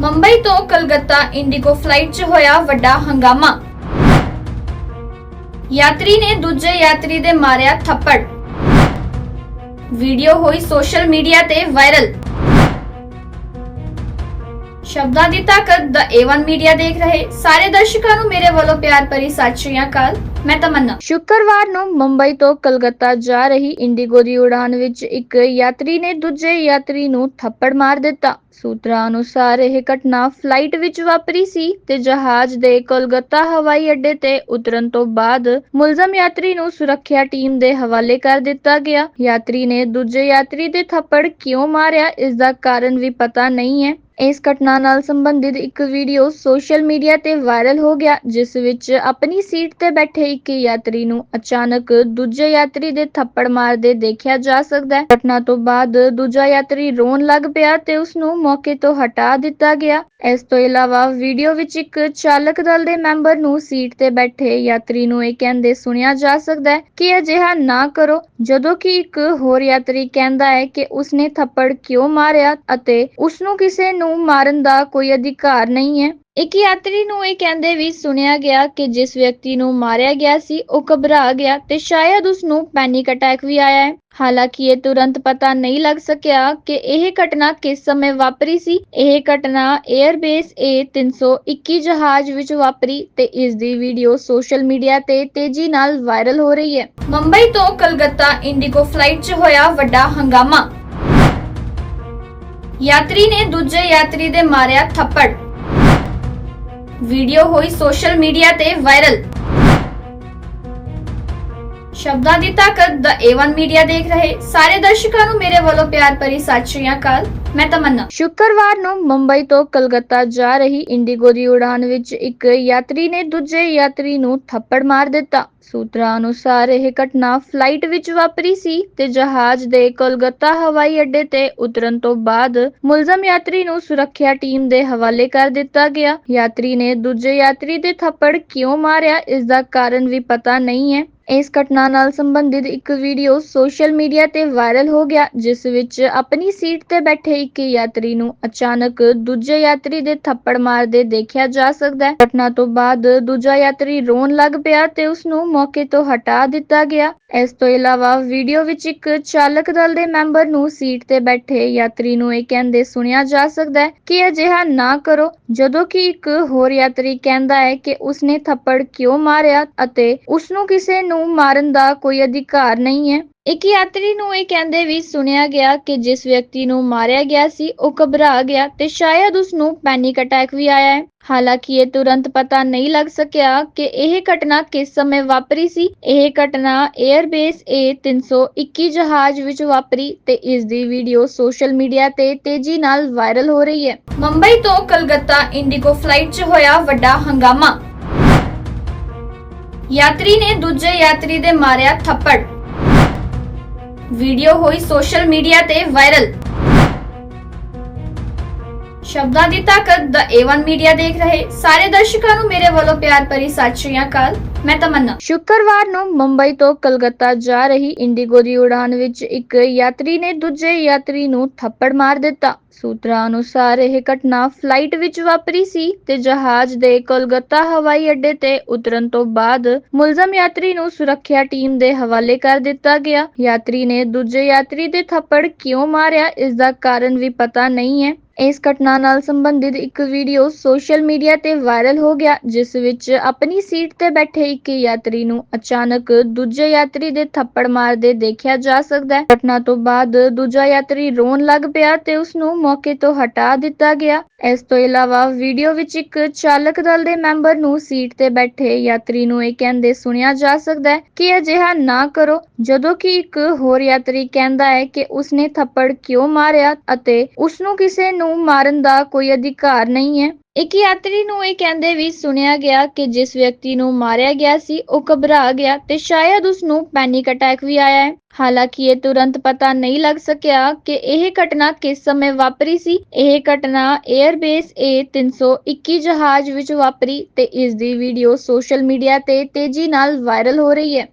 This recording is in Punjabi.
ਮੁੰਬਈ ਤੋਂ ਕਲਕੱਤਾ ਇੰਡੀਗੋ ਫਲਾਈਟ 'ਚ ਹੋਇਆ ਵੱਡਾ ਹੰਗਾਮਾ। ਯਾਤਰੀ ਨੇ ਦੂਜੇ ਯਾਤਰੀ ਦੇ ਮਾਰਿਆ ਥੱਪੜ। ਵੀਡੀਓ ਹੋਈ ਸੋਸ਼ਲ ਮੀਡੀਆ ਤੇ ਵਾਇਰਲ। ਸ਼ਬਦਾਂ ਦੀ ਤਾਕਤ ਦਾ A1 ਮੀਡੀਆ ਦੇਖ ਰਹੇ ਸਾਰੇ ਦਰਸ਼ਕਾਂ ਨੂੰ ਮੇਰੇ ਵੱਲੋਂ ਪਿਆਰ ਭਰੀ ਸਤਿ ਸ਼੍ਰੀ ਅਕਾਲ। ਮੈਂ ਤਮੰਨਾ। ਸ਼ੁੱਕਰਵਾਰ ਨੂੰ ਮੁੰਬਈ ਤੋਂ ਕਲਕੱਤਾ ਜਾ ਰਹੀ ਇੰਡੀਗੋ ਦੀ ਉਡਾਨ ਵਿੱਚ ਇੱਕ ਯਾਤਰੀ ਨੇ ਦੂਜੇ ਯਾਤਰੀ ਨੂੰ ਥੱਪੜ ਮਾਰ ਦਿੱਤਾ। ਸੂਤਰਾਂ ਅਨੁਸਾਰ ਇਹ ਘਟਨਾ ਫਲਾਈਟ ਵਿੱਚ ਵਾਪਰੀ ਸੀ ਤੇ ਜਹਾਜ਼ ਦੇ ਕੋਲਕਾਤਾ ਹਵਾਈ ਅੱਡੇ ਤੇ ਉਤਰਨ ਤੋਂ ਬਾਅਦ ਮੁਲਜ਼ਮ ਯਾਤਰੀ ਨੂੰ ਸੁਰੱਖਿਆ ਟੀਮ ਦੇ ਹਵਾਲੇ ਕਰ ਦਿੱਤਾ ਗਿਆ। ਯਾਤਰੀ ਨੇ ਦੂਜੇ ਯਾਤਰੀ ਦੇ ਥੱਪੜ ਕਿਉਂ ਮਾਰਿਆ, ਇਸ ਦਾ ਕਾਰਨ ਵੀ ਪਤਾ ਨਹੀਂ ਹੈ। ਇਸ ਘਟਨਾ ਨਾਲ ਸੰਬੰਧਿਤ ਇੱਕ ਵੀਡੀਓ ਸੋਸ਼ਲ ਮੀਡੀਆ ਤੇ ਵਾਇਰਲ ਹੋ ਗਿਆ, ਜਿਸ ਵਿੱਚ ਆਪਣੀ ਸੀਟ ਤੇ ਬੈਠੇ ਇੱਕ ਯਾਤਰੀ ਨੂੰ ਅਚਾਨਕ ਦੂਜੇ ਯਾਤਰੀ ਦੇ ਥੱਪੜ ਮਾਰਦੇ ਦੇਖਿਆ ਜਾ ਸਕਦਾ ਹੈ। ਘਟਨਾ ਤੋਂ ਬਾਅਦ ਦੂਜਾ ਯਾਤਰੀ ਰੋਣ ਲੱਗ ਪਿਆ ਤੇ ਉਸ ਨੂੰ ਮੌਕੇ ਤੋਂ ਹਟਾ ਦਿੱਤਾ ਗਿਆ। ਇਸ ਤੋਂ ਇਲਾਵਾ ਵੀਡੀਓ ਵਿੱਚ ਇੱਕ ਚਾਲਕ ਦਲ ਦੇ ਮੈਂਬਰ ਨੂੰ ਸੀਟ ਤੇ ਬੈਠੇ ਯਾਤਰੀ ਨੂੰ ਇਹ ਕਹਿੰਦੇ ਸੁਣਿਆ ਜਾ ਸਕਦਾ ਹੈ ਕਿ ਅਜਿਹਾ ਨਾ ਕਰੋ। ਜਦੋਂ ਕਿ ਇੱਕ ਹੋਰ ਯਾਤਰੀ ਕਹਿੰਦਾ ਹੈ ਕਿ ਉਸਨੇ ਥੱਪੜ ਕਿਉਂ ਮਾਰਿਆ ਅਤੇ ਉਸ ਨੂੰ ਕਿਸੇ ਨੂੰ ਮਾਰਨ ਦਾ ਕੋਈ ਅਧਿਕਾਰ ਨਹੀਂ ਹੈ। ਇੱਕ ਯਾਤਰੀ ਨੂੰ ਇਹ ਕਹਿੰਦੇ ਵੀ ਸੁਣਿਆ ਗਿਆ ਕਿ ਜਿਸ ਵਿਅਕਤੀ ਨੂੰ ਮਾਰਿਆ ਗਿਆ ਸੀ, ਉਹ ਘਬਰਾ ਗਿਆ ਤੇ ਸ਼ਾਇਦ ਉਸ ਨੂੰ ਪੈਨਿਕ ਅਟੈਕ ਵੀ ਆਇਆ ਹੈ। ਹਾਲਾਂਕਿ ਇਹ ਤੁਰੰਤ ਪਤਾ ਨਹੀਂ ਲੱਗ ਸਕਿਆ ਕਿ ਇਹ ਘਟਨਾ ਕਿਸ ਸਮੇਂ ਵਾਪਰੀ ਸੀ। ਇਹ ਘਟਨਾ 에ਅਰਬੇਸ A321 ਜਹਾਜ਼ ਵਿੱਚ ਵਾਪਰੀ ਤੇ ਇਸ ਦੀ ਵੀਡੀਓ ਸੋਸ਼ਲ ਮੀਡੀਆ ਤੇ ਤੇਜ਼ੀ ਨਾਲ ਵਾਇਰਲ ਹੋ ਰਹੀ ਹੈ। ਮੁੰਬਈ ਤੋਂ ਕਲਕੱਤਾ ਇੰਡੀਗੋ ਫਲਾਈਟ 'ਚ ਹੋਇਆ ਵੱਡਾ ਹੰਗਾਮਾ। ਯਾਤਰੀ ਨੇ ਦੂਜੇ ਯਾਤਰੀ ਦੇ ਮਾਰਿਆ ਥੱਪੜ। ਵੀਡੀਓ ਹੋਈ ਸੋਸ਼ਲ ਮੀਡੀਆ ਤੇ ਵਾਇਰਲ। ਸ਼ਬਦਾਂ ਦੀ ਤਾਕਤ ਦਾ A1 ਮੀਡੀਆ ਦੇਖ ਰਹੇ ਸਾਰੇ ਦਰਸ਼ਕਾਂ ਨੂੰ ਮੇਰੇ ਵੱਲੋਂ ਪਿਆਰ ਭਰੀ ਸਤਿ ਸ਼੍ਰੀ ਅਕਾਲ। ਮੈਂ ਤਮੰਨਾ। ਸ਼ੁੱਕਰਵਾਰ ਨੂੰ ਮੁੰਬਈ ਤੋਂ ਕਲਕੱਤਾ ਜਾ ਰਹੀ ਇੰਡੀਗੋ ਦੀ ਉਡਾਨ ਵਿੱਚ ਇੱਕ ਯਾਤਰੀ ਨੇ ਦੂਜੇ ਯਾਤਰੀ ਨੂੰ ਥੱਪੜ ਮਾਰ ਦਿੱਤਾ। ਸੂਤਰਾਂ ਅਨੁਸਾਰ ਇਹ ਘਟਨਾ ਫਲਾਈਟ ਵਿੱਚ ਵਾਪਰੀ ਸੀ ਤੇ ਜਹਾਜ਼ ਦੇ ਕੋਲਕਾਤਾ ਹਵਾਈ ਅੱਡੇ ਤੇ ਉਤਰਨ ਤੋਂ ਬਾਅਦ ਮੁਲਜ਼ਮ ਯਾਤਰੀ ਨੂੰ ਸੁਰੱਖਿਆ ਟੀਮ ਦੇ ਹਵਾਲੇ ਕਰ ਦਿੱਤਾ ਗਿਆ। ਯਾਤਰੀ ਨੇ ਦੂਜੇ ਯਾਤਰੀ ਦੇ ਥੱਪੜ ਕਿਉਂ ਮਾਰਿਆ, ਇਸ ਦਾ ਕਾਰਨ ਵੀ ਪਤਾ ਨਹੀਂ ਹੈ। ਇਸ ਘਟਨਾ ਨਾਲ ਸੰਬੰਧਿਤ ਇੱਕ ਵੀਡੀਓ ਸੋਸ਼ਲ ਮੀਡੀਆ ਤੇ ਵਾਇਰਲ ਹੋ ਗਿਆ, ਜਿਸ ਵਿੱਚ ਆਪਣੀ ਸੀਟ ਤੇ ਬੈਠੇ ਇੱਕ ਯਾਤਰੀ ਨੂੰ ਅਚਾਨਕ ਦੂਜੇ ਯਾਤਰੀ ਦੇ ਥੱਪੜ ਮਾਰਦੇ ਦੇਖਿਆ ਜਾ ਸਕਦਾ ਹੈ। ਘਟਨਾ ਤੋਂ ਬਾਅਦ ਦੂਜਾ ਯਾਤਰੀ ਰੋਣ ਲੱਗ ਪਿਆ ਤੇ ਉਸ ਨੂੰ ਮੌਕੇ ਤੋਂ ਹਟਾ ਦਿੱਤਾ ਗਿਆ। ਇਸ ਤੋਂ ਇਲਾਵਾ ਵੀਡੀਓ ਵਿੱਚ ਇੱਕ ਚਾਲਕ ਦਲ ਦੇ ਮੈਂਬਰ ਨੂੰ ਸੀਟ ਤੇ ਬੈਠੇ ਯਾਤਰੀ ਨੂੰ ਇਹ ਕਹਿੰਦੇ ਸੁਣਿਆ ਜਾ ਸਕਦਾ ਹੈ ਕਿ ਅਜਿਹਾ ਨਾ ਕਰੋ। ਜਦੋਂ ਕਿ ਇੱਕ ਹੋਰ ਯਾਤਰੀ ਕਹਿੰਦਾ ਹੈ ਕਿ ਉਸਨੇ ਥੱਪੜ ਕਿਉਂ ਮਾਰਿਆ ਅਤੇ ਉਸ ਨੂੰ ਕਿਸੇ ਨੂੰ ਮਾਰਨ ਦਾ ਕੋਈ ਅਧਿਕਾਰ ਨਹੀਂ ਹੈ। ਇੱਕ ਯਾਤਰੀ ਨੂੰ ਇਹ ਕਹਿੰਦੇ ਵੀ ਸੁਣਿਆ ਗਿਆ ਕਿ ਜਿਸ ਵਿਅਕਤੀ ਨੂੰ ਮਾਰਿਆ ਗਿਆ ਸੀ, ਉਹ ਘਬਰਾ ਗਿਆ ਤੇ ਸ਼ਾਇਦ ਉਸ ਨੂੰ ਪੈਨਿਕ ਅਟੈਕ ਵੀ ਆਇਆ ਹੈ। ਹਾਲਾਂਕਿ ਇਹ ਤੁਰੰਤ ਪਤਾ ਨਹੀਂ ਲੱਗ ਸਕਿਆ ਕਿ ਇਹ ਘਟਨਾ ਕਿਸ ਸਮੇਂ ਵਾਪਰੀ ਸੀ। ਇਹ ਘਟਨਾ 에ਅਰਬੇਸ A321 ਜਹਾਜ਼ ਵਿੱਚ ਵਾਪਰੀ ਤੇ ਇਸ ਦੀ ਵੀਡੀਓ ਸੋਸ਼ਲ ਮੀਡੀਆ ਤੇ ਤੇਜ਼ੀ ਨਾਲ ਵਾਇਰਲ ਹੋ ਰਹੀ ਹੈ। ਮੁੰਬਈ ਤੋਂ ਕਲਕੱਤਾ ਇੰਡੀਗੋ ਫਲਾਈਟ 'ਚ ਹੋਇਆ ਵੱਡਾ ਹੰਗਾਮਾ। ਯਾਤਰੀ ਨੇ ਦੂਜੇ ਯਾਤਰੀ ਦੇ ਮਾਰਿਆ ਥੱਪੜ। ਵੀਡੀਓ ਹੋਈ ਸੋਸ਼ਲ ਮੀਡੀਆ ਤੇ ਵਾਇਰਲ। ਸ਼ਬਦਾਂ ਦੀ ਤਾਕਤ ਦਾ A1 ਮੀਡੀਆ ਦੇਖ ਰਹੇ ਸਾਰੇ ਦਰਸ਼ਕਾਂ ਨੂੰ ਮੇਰੇ ਵੱਲੋਂ ਪਿਆਰ ਭਰੀ ਸਤਿ ਸ਼੍ਰੀ ਅਕਾਲ। ਮੈਂ ਤਮੰਨਾ। ਸ਼ੁੱਕਰਵਾਰ ਨੂੰ ਮੁੰਬਈ ਤੋਂ ਕਲਕੱਤਾ ਜਾ ਰਹੀ ਇੰਡੀਗੋ ਦੀ ਉਡਾਨ ਵਿੱਚ ਇੱਕ ਯਾਤਰੀ ਨੇ ਦੂਜੇ ਯਾਤਰੀ ਨੂੰ ਥੱਪੜ ਮਾਰ ਦਿੱਤਾ। ਸੂਤਰਾਂ ਅਨੁਸਾਰ ਇਹ ਘਟਨਾ ਫਲਾਈਟ ਵਿੱਚ ਵਾਪਰੀ ਸੀ ਤੇ ਜਹਾਜ਼ ਦੇ ਕੋਲਕਾਤਾ ਹਵਾਈ ਅੱਡੇ ਤੇ ਉਤਰਨ ਤੋਂ ਬਾਅਦ ਮੁਲਜ਼ਮ ਯਾਤਰੀ ਨੂੰ ਸੁਰੱਖਿਆ ਟੀਮ ਦੇ ਹਵਾਲੇ ਕਰ ਦਿੱਤਾ ਗਿਆ। ਯਾਤਰੀ ਨੇ ਦੂਜੇ ਯਾਤਰੀ ਦੇ ਥੱਪੜ ਕਿਉਂ ਮਾਰਿਆ, ਇਸ ਦਾ ਕਾਰਨ ਵੀ ਪਤਾ ਨਹੀਂ ਹੈ। ਇਸ ਘਟਨਾ ਨਾਲ ਸੰਬੰਧਿਤ ਇੱਕ ਵੀਡੀਓ ਸੋਸ਼ਲ ਮੀਡੀਆ ਤੇ ਵਾਇਰਲ ਹੋ ਗਿਆ, ਜਿਸ ਵਿੱਚ ਆਪਣੀ ਸੀਟ ਤੇ ਬੈਠੇ ਇੱਕ ਯਾਤਰੀ ਨੂੰ ਅਚਾਨਕ ਦੂਜੇ ਯਾਤਰੀ ਦੇ ਥੱਪੜ ਮਾਰਦੇ ਦੇਖਿਆ ਜਾ ਸਕਦਾ ਹੈ। ਘਟਨਾ ਤੋਂ ਬਾਅਦ ਦੂਜਾ ਯਾਤਰੀ ਰੋਣ ਲੱਗ ਪਿਆ ਤੇ ਉਸ ਨੂੰ ਮੌਕੇ ਤੋਂ ਹਟਾ ਦਿੱਤਾ ਗਿਆ। ਇਸ ਤੋਂ ਇਲਾਵਾ ਵੀਡੀਓ ਵਿੱਚ ਇੱਕ ਚਾਲਕ ਦਲ ਦੇ ਮੈਂਬਰ ਨੂੰ ਸੀਟ ਤੇ ਬੈਠੇ ਯਾਤਰੀ ਨੂੰ ਇਹ ਕਹਿੰਦੇ ਸੁਣਿਆ ਜਾ ਸਕਦਾ ਹੈ ਕਿ ਅਜਿਹਾ ਨਾ ਕਰੋ, ਜਦੋਂ ਕਿ ਇੱਕ ਹੋਰ ਯਾਤਰੀ ਕਹਿੰਦਾ ਹੈ ਕਿ ਉਸਨੇ ਥੱਪੜ ਕਿਉਂ ਮਾਰਿਆ ਅਤੇ ਉਸ ਨੂੰ ਕਿਸੇ ਨੂੰ ਮਾਰਨ ਦਾ ਕੋਈ ਅਧਿਕਾਰ ਨਹੀਂ ਹੈ। ਇੱਕ ਯਾਤਰੀ ਨੂੰ ਇਹ ਕਹਿੰਦੇ ਵੀ ਸੁਣਿਆ ਗਿਆ ਕਿ ਜਿਸ ਵਿਅਕਤੀ ਨੂੰ ਮਾਰਿਆ ਗਿਆ ਸੀ, ਉਹ ਘਬਰਾ ਗਿਆ ਤੇ ਸ਼ਾਇਦ ਉਸ ਨੂੰ ਪੈਨਿਕ ਅਟੈਕ ਵੀ ਆਇਆ ਹੈ। ਹਾਲਾਂਕਿ ਇਹ ਤੁਰੰਤ ਪਤਾ ਨਹੀਂ ਲੱਗ ਸਕਿਆ ਕਿ ਇਹ ਘਟਨਾ ਕਿਸ ਸਮੇਂ ਵਾਪਰੀ ਸੀ। ਇਹ ਘਟਨਾ 에ਅਰਬੇਸ A321 ਜਹਾਜ਼ ਵਿੱਚ ਵਾਪਰੀ ਤੇ ਇਸ ਦੀ ਵੀਡੀਓ ਸੋਸ਼ਲ ਮੀਡੀਆ ਤੇ ਤੇਜ਼ੀ ਨਾਲ ਵਾਇਰਲ ਹੋ ਰਹੀ ਹੈ।